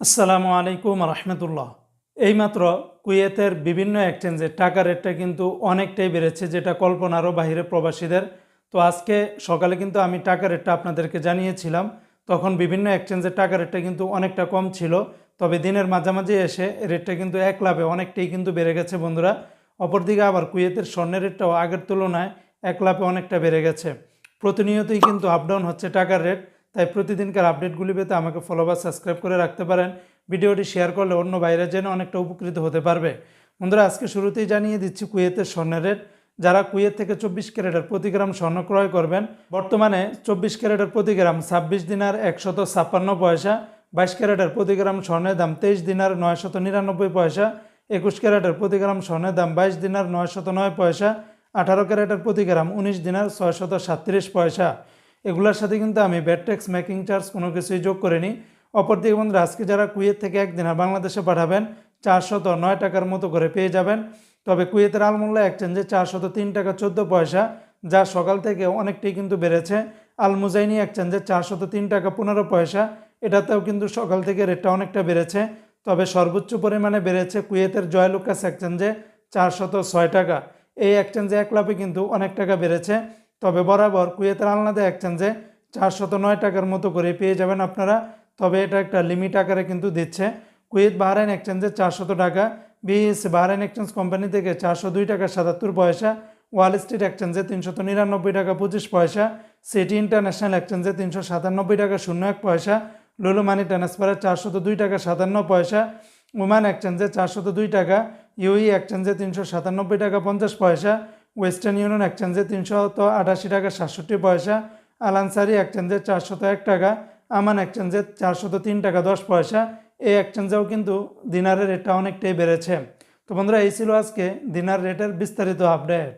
আসসালামু আলাইকুম রহমতুল্লাহ। এইমাত্র কুয়েতের বিভিন্ন এক্সচেঞ্জে টাকা রেটটা কিন্তু অনেকটাই বেড়েছে, যেটা কল্পনারও বাহিরে প্রবাসীদের। তো আজকে সকালে কিন্তু আমি টাকা রেটটা আপনাদেরকে জানিয়েছিলাম। তখন বিভিন্ন এক্সচেঞ্জের টাকা রেটটা কিন্তু অনেকটা কম ছিল। তবে দিনের মাঝামাঝি এসে রেটটা কিন্তু এক লাভে অনেকটাই কিন্তু বেড়ে গেছে বন্ধুরা। অপরদিকে আবার কুয়েতের স্বর্ণের রেটটাও আগের তুলনায় এক লাভে অনেকটা বেড়ে গেছে। প্রতিনিয়তই কিন্তু আপডাউন হচ্ছে টাকার রেট। তাই প্রতিদিনকার আপডেটগুলি পেতে আমাকে ফলো বা সাবস্ক্রাইব করে রাখতে পারেন। ভিডিওটি শেয়ার করলে অন্য বাইরে যেন অনেকটা উপকৃত হতে পারবে। বন্ধুরা, আজকে শুরুতেই জানিয়ে দিচ্ছি কুয়েতের স্বর্ণের রেট। যারা কুয়েত থেকে চব্বিশ ক্যারেটের প্রতি গ্রাম স্বর্ণ ক্রয় করবেন, বর্তমানে চব্বিশ ক্যারেটের প্রতি গ্রাম ছাব্বিশ দিনার একশত ছাপ্পান্ন পয়সা, বাইশ ক্যারেটের প্রতি গ্রাম স্বর্ণের দাম তেইশ দিনার নয়শত নিরানব্বই পয়সা, একুশ ক্যারেটের প্রতি গ্রাম স্বর্ণের দাম বাইশ দিনার নয়শত নয় পয়সা, আঠারো ক্যারেটের প্রতি গ্রাম উনিশ দিনার ছয়শত সাতত্রিশ পয়সা। এগুলোর সাথে কিন্তু আমি ব্যাট ট্যাক্স মেকিং চার্জ কোনো কিছুই যোগ করিনি। অপরদিকে বন্ধুরা, আজকে যারা কুয়েত থেকে একদিন আর বাংলাদেশে পাঠাবেন, চারশত নয় টাকার মতো করে পেয়ে যাবেন। তবে কুয়েতের আলমোল্লা এক্সচেঞ্জে চারশত তিন টাকা চোদ্দ পয়সা, যা সকাল থেকে অনেকটাই কিন্তু বেড়েছে। আলমুজাইনি এক্সচেঞ্জে চারশত তিন টাকা পনেরো পয়সা, এটাতেও কিন্তু সকাল থেকে রেটটা অনেকটা বেড়েছে। তবে সর্বোচ্চ পরিমাণে বেড়েছে কুয়েতের জয়লুকাস এক্সচেঞ্জে চারশত ছয় টাকা। এই এক্সচেঞ্জে এক লাভে কিন্তু অনেক টাকা বেড়েছে। তবে বরাবর কুয়েতের আলনাদা এক্সচেঞ্জে চারশত নয় টাকার মতো করে পেয়ে যাবেন আপনারা। তবে এটা একটা লিমিট আকারে কিন্তু দিচ্ছে। কুয়েত বাহরাইন এক্সচেঞ্জে চারশত টাকা, বিএস বাহরাইন এক্সচেঞ্জ কোম্পানি থেকে চারশো দুই টাকা সাতাত্তর পয়সা, ওয়াল স্ট্রিট এক্সচেঞ্জে তিনশত নিরানব্বই টাকা পঁচিশ পয়সা, সিটি ইন্টারন্যাশনাল এক্সচেঞ্জে তিনশো সাতানব্বই টাকা শূন্য এক পয়সা, লুলু মানি ট্রান্সফারে চারশত দুই টাকা সাতান্ন পয়সা, ওমান এক্সচেঞ্জে চারশত দুই টাকা, ইউই এক্সচেঞ্জে তিনশো সাতানব্বই টাকা পঞ্চাশ পয়সা ওয়েস্টার্ন ইউনিয়ন এক্সচেঞ্জে তিনশত আটাশি টাকা, সাতষট্টি পয়সা। আলানসারি এক্সচেঞ্জে চারশত এক টাকা, আমান এক্সচেঞ্জে চারশত তিন টাকা, দশ পয়সা। এই এক্সচেঞ্জেও কিন্তু দিনারের রেটটা অনেকটাই বেড়েছে। তো বন্ধুরা, এই ছিল আজকে দিনার রেটের বিস্তারিত আপডেট